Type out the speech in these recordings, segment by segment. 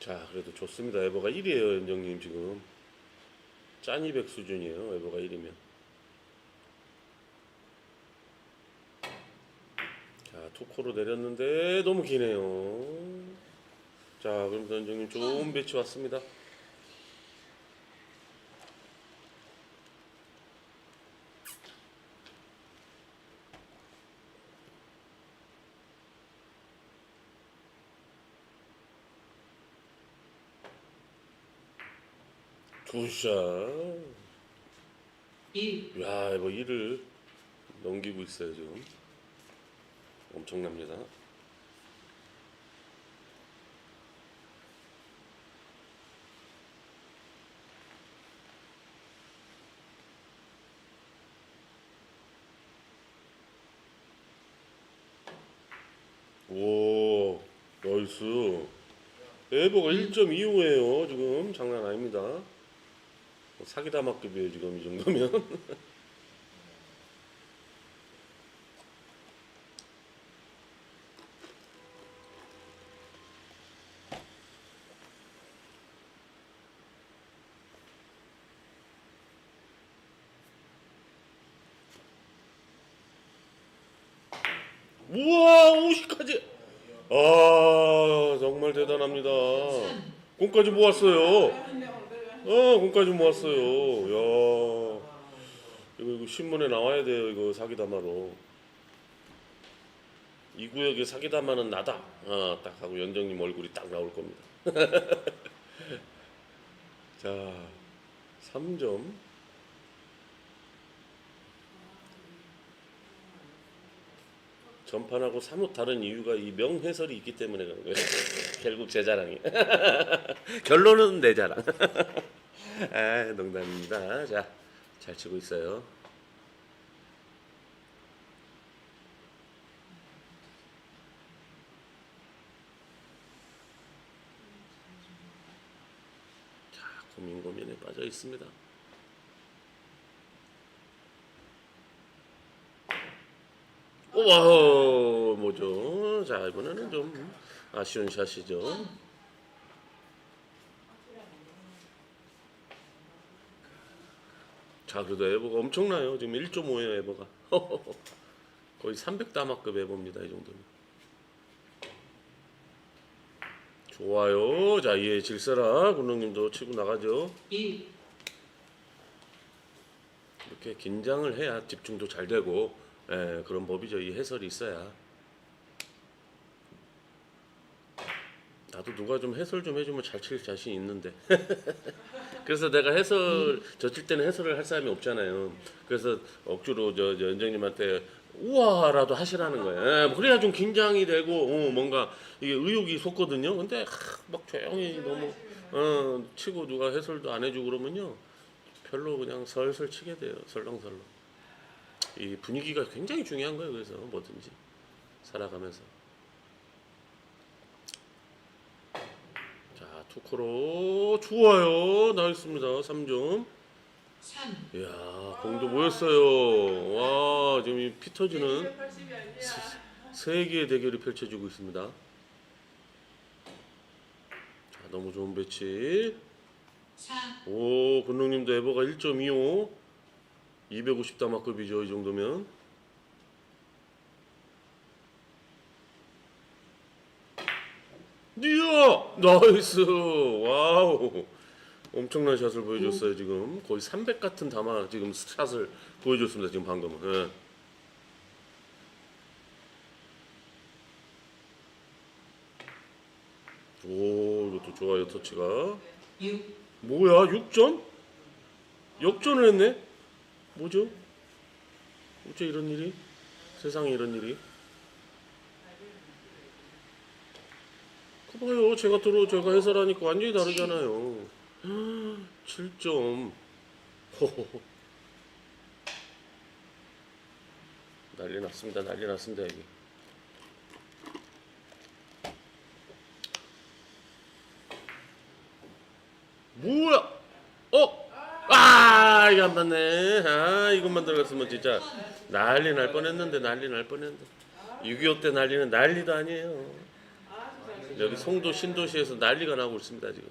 자, 그래도 좋습니다. 에버가 1이에요, 연정님 지금. 짠이백 수준이에요, 에버가 1이면. 자, 투코로 내렸는데 너무 기네요. 자, 그럼 연정님 좋은 배치 왔습니다. 굿샷. 1, 야, 뭐 일을 넘기고 있어요 지금. 엄청납니다. 오, 나이스. 에버가 1.25예요 지금 장난 아닙니다. 뭐 사기다마급이에요 지금 이 정도면. 우와 50까지. 아 정말 대단합니다. 공까지 모았어요 어 공까지 모았어요. 야. 이거 이거 신문에 나와야 돼요 이거 사기담화로. 이 구역에 사기담화는 나다. 아, 딱 하고 연정님 얼굴이 딱 나올 겁니다. 자 3점. 전판하고 사뭇 다른 이유가 이 명해설이 있기 때문에 그런 거예요. 결국 제 자랑이. 결론은 내 자랑. 아, 농담입니다. 자, 잘 치고 있어요. 자, 고민 고민에 빠져 있습니다. 와 뭐죠? 자 이번에는 좀 아쉬운 샷이죠. 자 그래도 에버가 엄청나요. 지금 1.5예요 에버가. 거의 300 다마급 에버입니다 이 정도면. 좋아요. 자 예 질세라 군능님도 치고 나가죠. 1, 이렇게 긴장을 해야 집중도 잘 되고 예, 그런 법이죠. 이 해설이 있어야. 나도 누가 좀 해설 좀 해주면 잘 칠 자신 있는데. 그래서 내가 해설 저칠 때는 해설을 할 사람이 없잖아요. 그래서 억지로 저, 저 연정님한테 우와라도 하시라는 거예요. 예, 그래야 좀 긴장이 되고 어, 뭔가 이게 의욕이 솟거든요. 근데 하, 막 조용히 너무 어, 치고 누가 해설도 안 해주고 그러면요. 별로 그냥 설설 치게 돼요. 설렁설렁. 이 분위기가 굉장히 중요한 거예요. 그래서 뭐든지 살아가면서. 자, 투코로 좋아요. 나있습니다. 3점. 3, 이야, 공도 모였어요. 와, 지금 이 피 터지는 세 개의 대결이 펼쳐지고 있습니다. 자, 너무 좋은 배치. 4, 오, 권능님도 에버가 1.25. 250 다마급이죠, 이 정도면. 이야! 나이스! 와우! 엄청난 샷을 보여줬어요, 지금. 거의 300 같은 담아, 지금 샷을 보여줬습니다, 지금 방금은. 예. 오, 이것도 좋아요, 터치가. 6, 뭐야 6전? 역전을 했네? 뭐죠? 어째 이런 일이? 세상에 이런 일이? 그 봐요 제가 들어 제가 해설하니까 완전히 다르잖아요 7점 호호호 난리 났습니다 난리 났습니다 여기 뭐야? 어? 아, 이거 안 맞네. 아, 이것만 들어갔으면 진짜 난리 날 뻔했는데 난리 날 뻔했는데. 6.25 때 난리는 난리도 아니에요. 여기 송도 신도시에서 난리가 나고 있습니다 지금.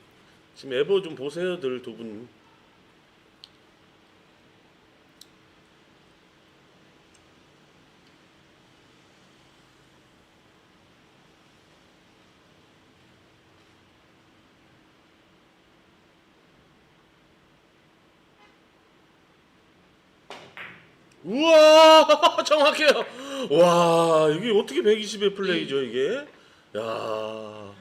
지금 에버 좀 보세요 들 두 분. 우와 정확해요. 와 이게 어떻게 120의 플레이죠 이게? 야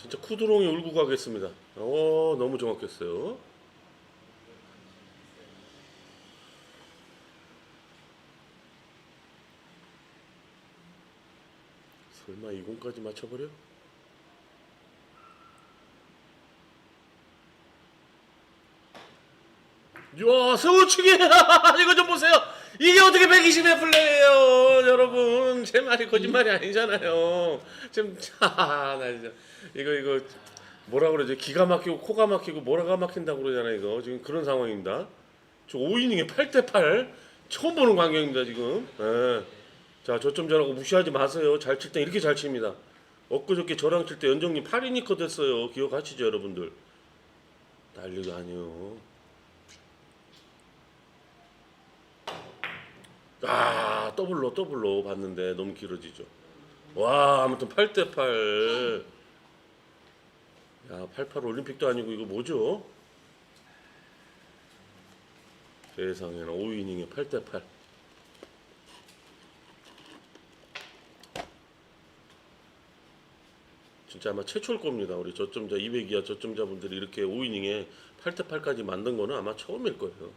진짜 쿠드롱이 울고 가겠습니다. 어 너무 정확했어요. 설마 이공까지 맞춰버려? 야, 세우치기! 이거 좀 보세요! 이게 어떻게 120의 플레이예요, 여러분. 제 말이 거짓말이 아니잖아요. 지금, 아, 나 진짜. 이거, 이거, 뭐라 그러지? 기가 막히고, 코가 막히고, 뭐라가 막힌다고 그러잖아요, 이거. 지금 그런 상황입니다. 저 5이닝에 8대8. 처음 보는 광경입니다, 지금. 예. 자, 저점 잘하고 무시하지 마세요. 잘 칠 때 이렇게 잘 칩니다. 엊그저께 저랑 칠 때 연정님 8이니커 됐어요. 기억하시죠, 여러분들? 난리가 아니에요. 아 더블로 더블로 봤는데 너무 길어지죠. 와 아무튼 8대 8 야, 88 올림픽도 아니고 이거 뭐죠? 세상에나 5이닝에 8대 8 진짜 아마 최초일 겁니다. 우리 저점자 200이야 저점자분들이 이렇게 5이닝에 8대 8까지 만든 거는 아마 처음일 거예요.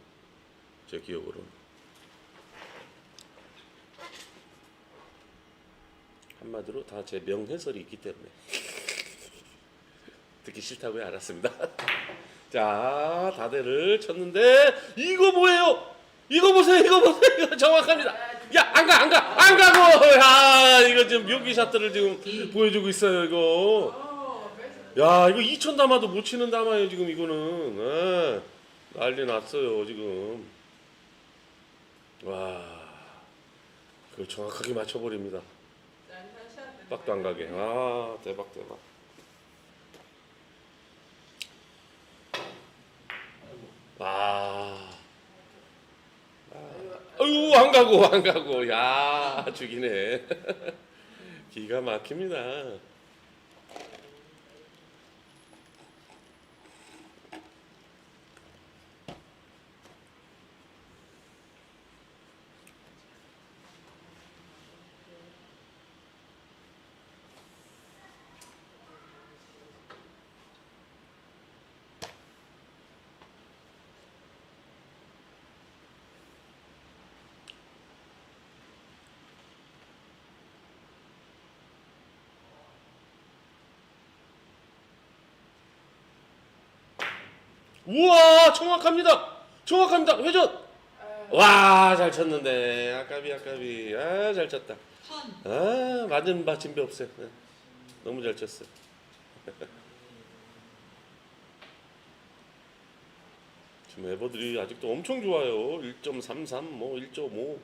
제 기억으로는. 한마디로 다 제 명해설이 있기 때문에. 듣기 싫다고요? 알았습니다. 자 다대를 쳤는데 이거 뭐예요? 이거 보세요 이거 보세요. 정확합니다. 야 안 가 안 가 안 가고! 야 이거 지금 묘기 샷들을 지금 보여주고 있어요 이거. 야 이거 2천 담아도 못 치는 담아요 지금 이거는. 예. 난리 났어요 지금. 와 그걸 정확하게 맞춰버립니다 빡도 안 가게. 아 대박 대박. 아. 아유 안 가고 안 가고 야 죽이네. 기가 막힙니다. 우와 정확합니다. 정확합니다. 회전. 와 잘 쳤는데 아까비 아까비 아 잘 쳤다. 턴, 아 맞은 받침배 없어요. 네. 너무 잘 쳤어요. 지금 에버들이 아직도 엄청 좋아요. 1.33, 뭐 1.5.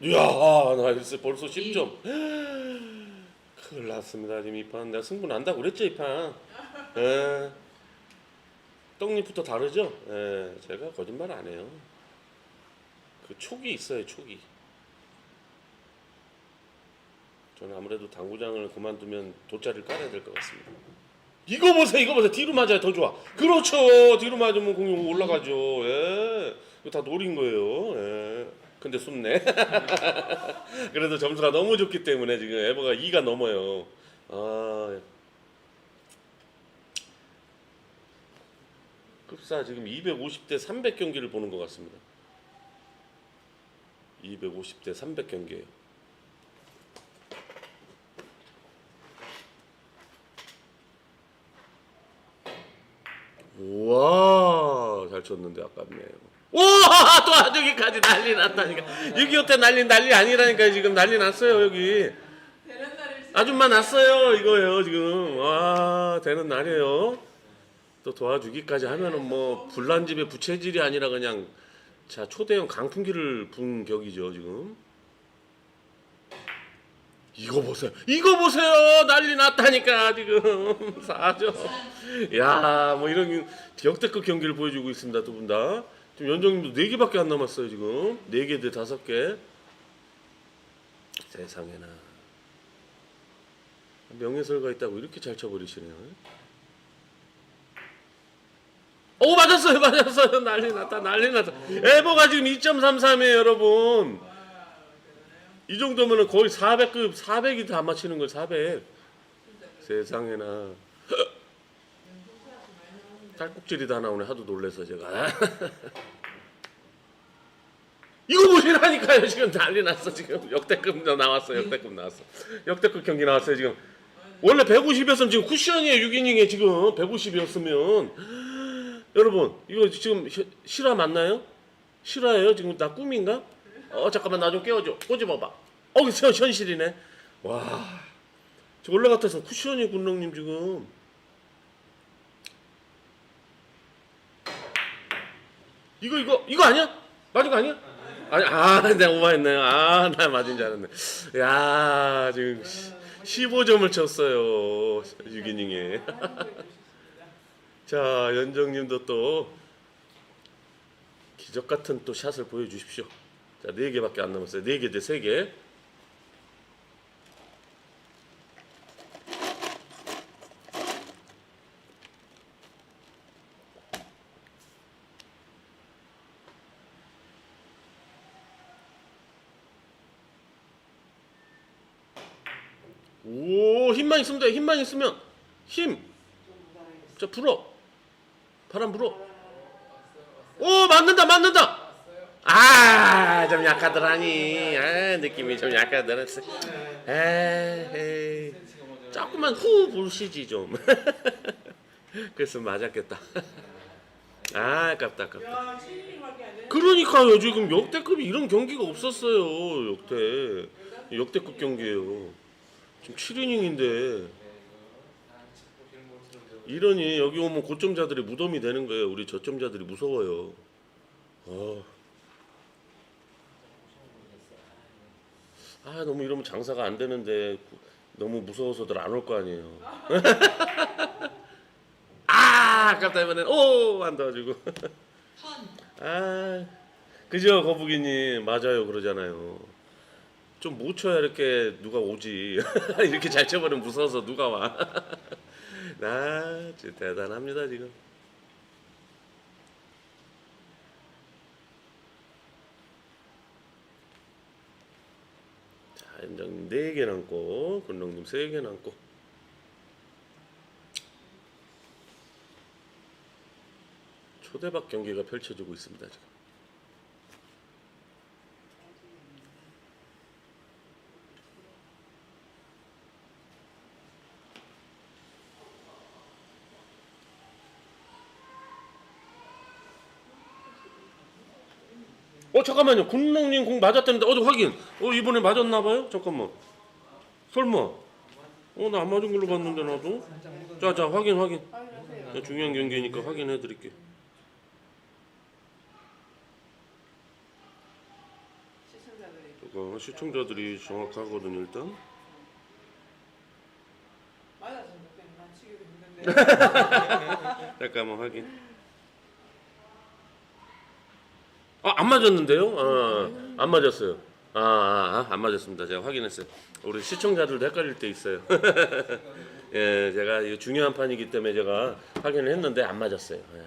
이야, 나이스 벌써 10점. 큰일 났습니다. 지금 이 판. 내가 승부 난다고 그랬죠, 이 판. 예. 떡잎부터 다르죠? 예, 제가 거짓말 안 해요. 그 촉이 있어요, 촉이. 저는 아무래도 당구장을 그만두면 돗자리를 깔아야 될 것 같습니다. 이거 보세요, 이거 보세요. 뒤로 맞아야 더 좋아. 그렇죠. 뒤로 맞으면 공이 올라가죠. 예. 이거 다 노린 거예요. 예. 근데 숨네. 그래도 점수가 너무 좋기 때문에 지금 에버가 2가 넘어요. 아, 급사 지금 250대 300 경기를 보는 것 같습니다. 250대 300 경기예요. 우와 잘 쳤는데 아깝네요. 우와 또 저기까지 난리 났다니까. 6.25 때 난리 난리 아니라니까 지금 난리 났어요 여기. 아줌마 났어요 이거예요 지금. 와 되는 날이에요. 또 도와주기까지 하면은 뭐 불난 집에 부채질이 아니라 그냥 자 초대형 강풍기를 분 격이죠 지금. 이거 보세요. 이거 보세요. 난리 났다니까 지금 사죠. 야, 뭐 이런 역대급 경기를 보여주고 있습니다. 두 분 다. 지금 연정님도 네 개밖에 안 남았어요 지금. 네개대 다섯 개. 세상에나. 명예설가 있다고 이렇게 잘 쳐버리시네요. 오 맞았어요 맞았어요 난리 났다 난리 났다 에버가 지금 2.33이에요 여러분 이 정도면은 거의 400급 400이 다 맞히는 걸 400. 세상에나. 딸꾹질이 다 나오네 하도 놀래서 제가. 이거 보시라니까요. 지금 난리 났어. 지금 역대급 나왔어 역대급 나왔어. 역대급 경기 나왔어요 지금. 원래 150이었으면 지금 쿠션이에요 6이닝에 지금. 150이었으면. 여러분 이거 지금 시- 실화 맞나요? 실화예요? 지금 나 꿈인가? 어 잠깐만. 나 좀 깨워줘. 꼬집어봐. 어 현, 현실이네. 와. 저 원래 같아서 쿠션이 군령님 지금 이거 이거 이거 아니야? 맞은 거 아니야? 아니 아 내가 오버했네요 아나 맞은 줄 알았네 야 지금 15점을 쳤어요 6이닝에 자 연정님도 또 기적 같은 또 샷을 보여주십시오. 자, 네 개밖에 안 남았어요. 네 개 대 세 개. 오, 힘만 있으면 돼. 힘만 있으면 힘. 자, 불어. 바람 불어. 오 맞는다 맞는다. 아 좀 약하더라니. 아 느낌이 좀 약하더랬어 에이 조금만 후 불시지 좀. 그래서 맞았겠다. 아 아깝다 아깝다. 야, 7인밖에 안 되는 그러니까요. 지금 역대급이 이런 경기가 없었어요 역대. 역대급 경기예요 지금 7이닝인데. 이러니 여기 오면 고점자들이 무덤이 되는 거예요. 우리 저점자들이 무서워요. 어. 아 너무 이러면 장사가 안 되는데 너무 무서워서들 안 올 거 아니에요. 아 아깝다 이번엔. 오안 도와주고 턴, 아, 그죠 거북이님. 맞아요 그러잖아요. 좀 못 쳐야 이렇게 누가 오지. 이렇게 잘 쳐버리면 무서워서 누가 와. 나 진짜 대단합니다 지금. 자, 연장님 4개 남고 군동님 3개 남고 초대박 경기가 펼쳐지고 있습니다 지금. 잠깐만요. 군농님 공 맞았다는데 어디 확인? 어 이번에 맞았나 봐요? 잠깐만. 설마. 어 나 안 맞은 걸로 봤는데 나도. 자자 확인 확인. 자, 중요한 경기니까 확인해 드릴게. 시청자들이. 잠깐 시청자들이 정확하거든요 일단. 잠깐만 확인 아 안 맞았는데요? 아 안 맞았어요. 아안 안 맞았습니다. 제가 확인했어요. 우리 시청자들도 헷갈릴 때 있어요. 예 제가 이거 중요한 판이기 때문에 제가 확인을 했는데 안 맞았어요. 예.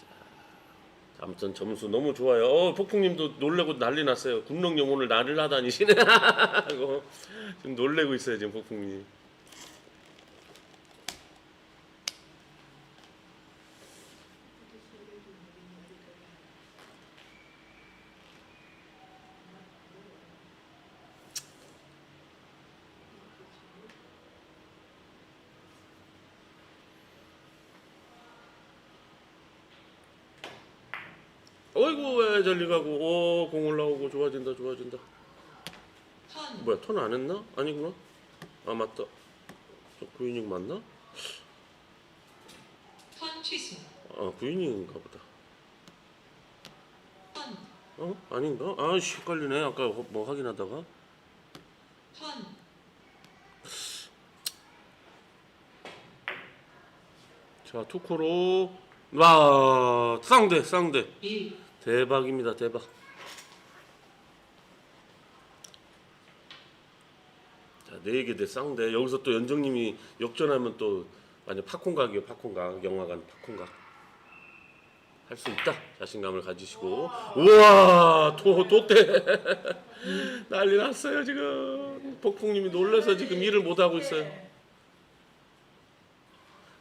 자, 아무튼 점수 너무 좋아요. 어 폭풍님도 놀래고 난리 났어요. 군능령 오늘 나를 하다니시네 하고 지금 놀래고 있어요 지금 폭풍님 어이구 왜 저리 가고 오공 올라오고 좋아진다 좋아진다 턴, 뭐야 턴 안 했나? 아니구나 아 맞다 저 구인육 맞나? 취소. 아 9이닝인가 보다. 턴. 어? 아닌가? 아씨 헷갈리네. 아까 뭐 확인하다가. 턴. 자 투코로 와 쌍대 쌍대 1. 대박입니다 대박. 자, 네개대 쌍대. 여기서 또 연정님이 역전하면 또 완전 팝콘각이에요, 팝콘각. 영화관 팝콘각. 할 수 있다. 자신감을 가지시고. 우와, 도, 도대. 난리 났어요, 지금. 폭풍님이 놀라서 지금 일을 못하고 있어요.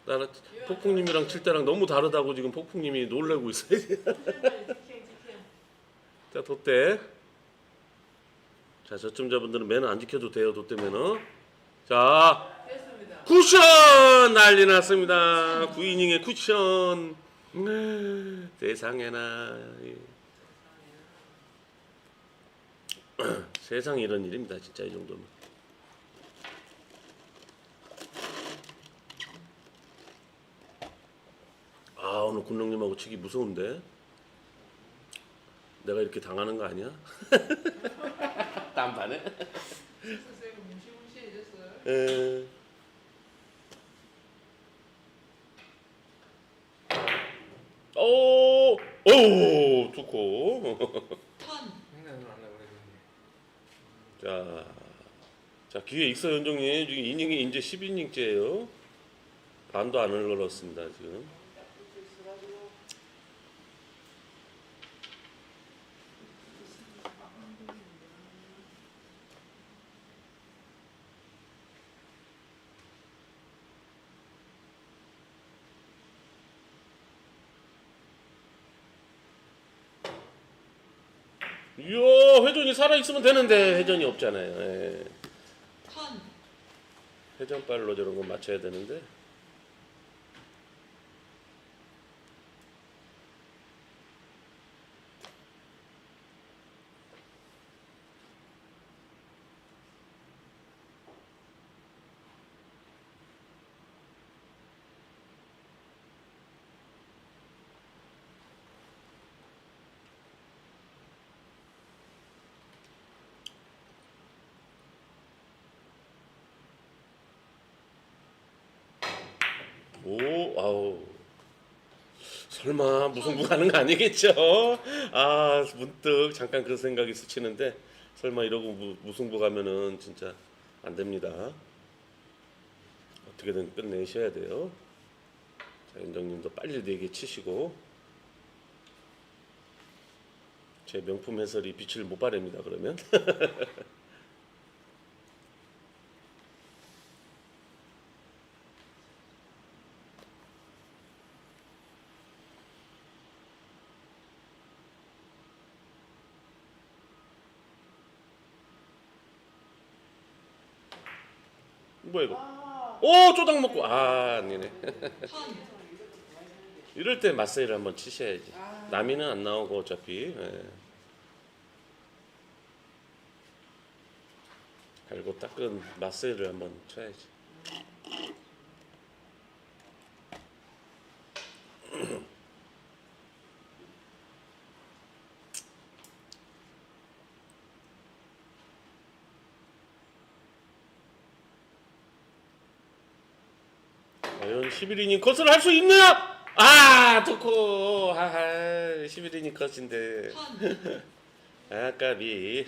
나는 폭풍님이랑 칠 때랑 너무 다르다고 지금 폭풍님이 놀라고 있어요. 자, 돛대. 자, 저점자분들은 매너 안 지켜도 돼요, 돛대 매너. 자, 됐습니다. 쿠션 난리 났습니다. 9이닝의 쿠션. 네, 세상에나. 예. 세상에 이런 일입니다, 진짜 이 정도면. 아, 오늘 군령님하고 치기 무서운데? 내가 이렇게 당하는 거 아니야? 땀반에? 선생님 무시무시해졌어요. 에. 오, 오. 턴. 생각을 그랬는데. 자, 자 기회 있어 연정님 지금 이닝이 이제 10이닝째예요. 반도 안 흘렀습니다 지금. 이야 회전이 살아 있으면 되는데 회전이 없잖아요. 예. 턴. 회전발로 저런 거 맞춰야 되는데. 오, 아우. 설마 무승부 가는 거 아니겠죠? 아, 문득 잠깐 그 생각이 스치는데 설마 이러고 무, 무승부 가면은 진짜 안 됩니다. 어떻게든 끝내셔야 돼요. 자, 윤정님도 빨리 네개 치시고 제 명품 해설이 빛을 못 발합니다. 그러면 뭐야 이거? 아, 오 쪼당 먹고 아 아니네. 턴. 이럴 때 마세이를 한번 치셔야지. 아. 남이는 안 나오고 어차피. 예. 갈고 닦은 마세이를 한번 쳐야지. 과연 11이닝 컷을 할 수 있느냐? 아, 토코. 하하, 11이닝 컷인데. 턴. 아, 까비.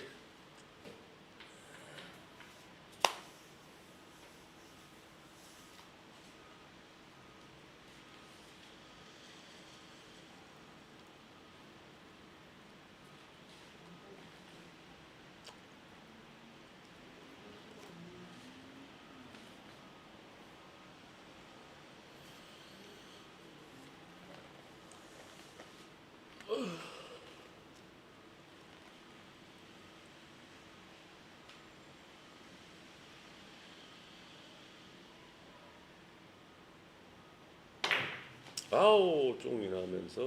아우, 쫑이 나면서.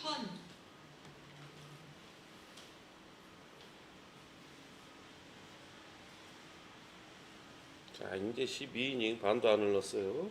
턴. 자, 이제 12이닝 반도 안 흘렀어요.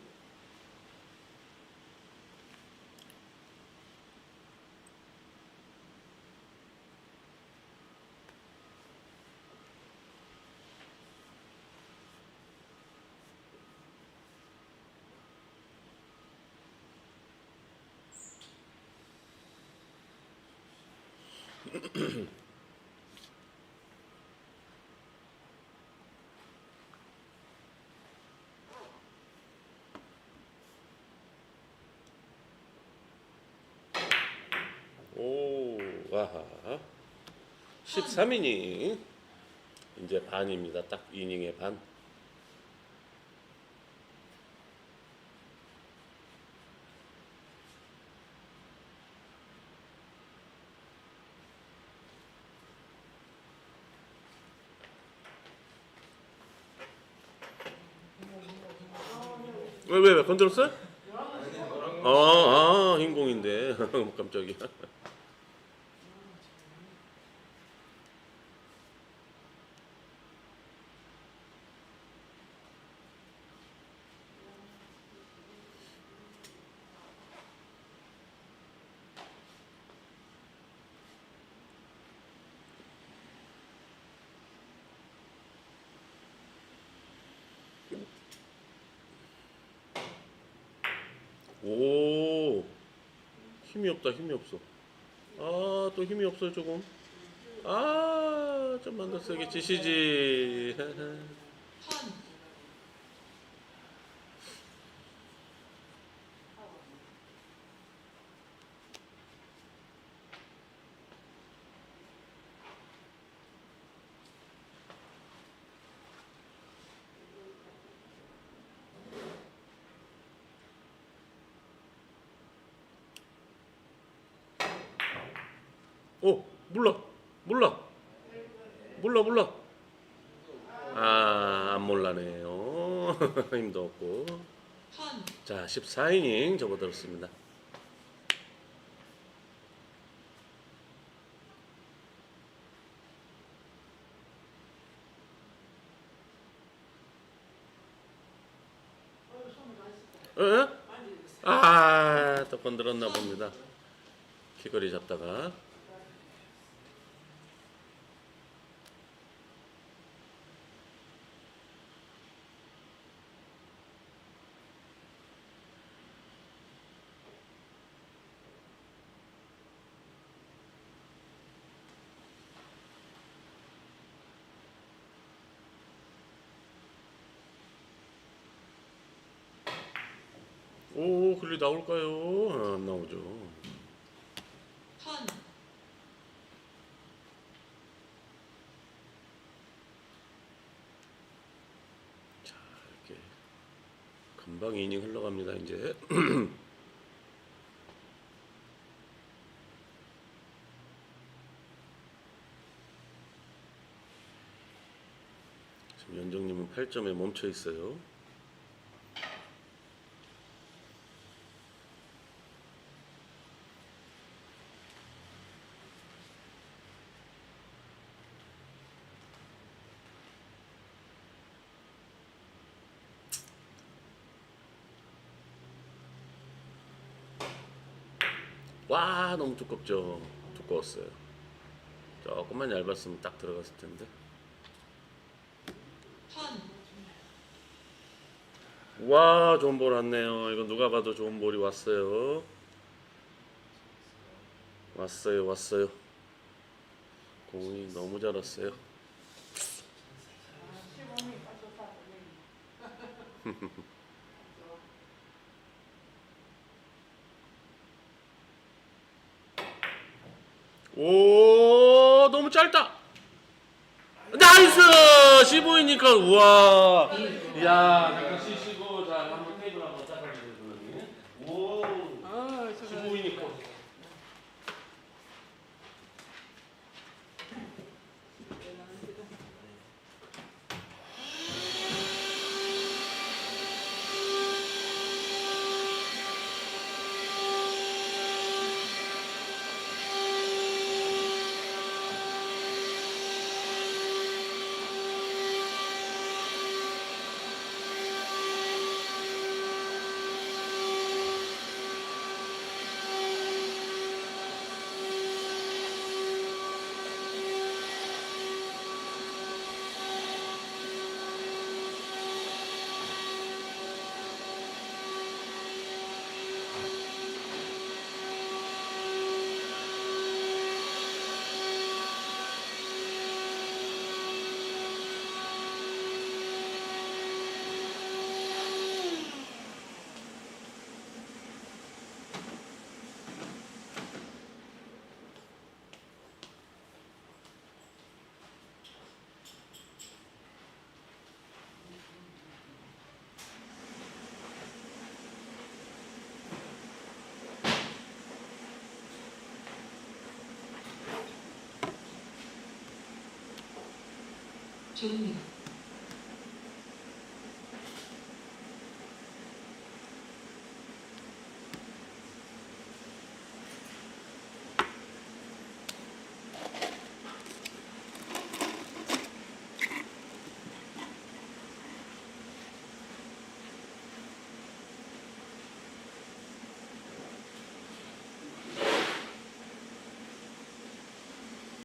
오, 와하. 13이닝. 이제 반입니다. 딱 이닝의 반. 왜, 왜, 왜, 건드렸어요? 아, 아, 흰공인데. 깜짝이야. 오. 힘이 없다 힘이 없어. 아 또 힘이 없어 조금. 아 좀만 더 세게 치시지 턴, 오 몰라 몰라 몰라 몰라 아 안 몰라네요 힘도 없고 턴, 자 14이닝 접어들었습니다 에? 아, 또 건드렸나 봅니다. 귀걸이 잡다가. 오, 글리 나올까요? 아, 안 나오죠. 턴, 자, 이렇게 금방 이닝 흘러갑니다. 이제 지금 연정님은 8점에 멈춰 있어요. 와, 너무 두껍죠. 두꺼웠어요. 조금만 얇았으면 딱 들어갔을 텐데. 턴, 와, 좋은 볼 왔네요. 이거 누가 봐도 좋은 볼이 왔어요. 왔어요, 왔어요. 공이 너무 잘 왔어요. 오, 너무 짧다. 나이스! 15이니까, 우와. 이야, 정리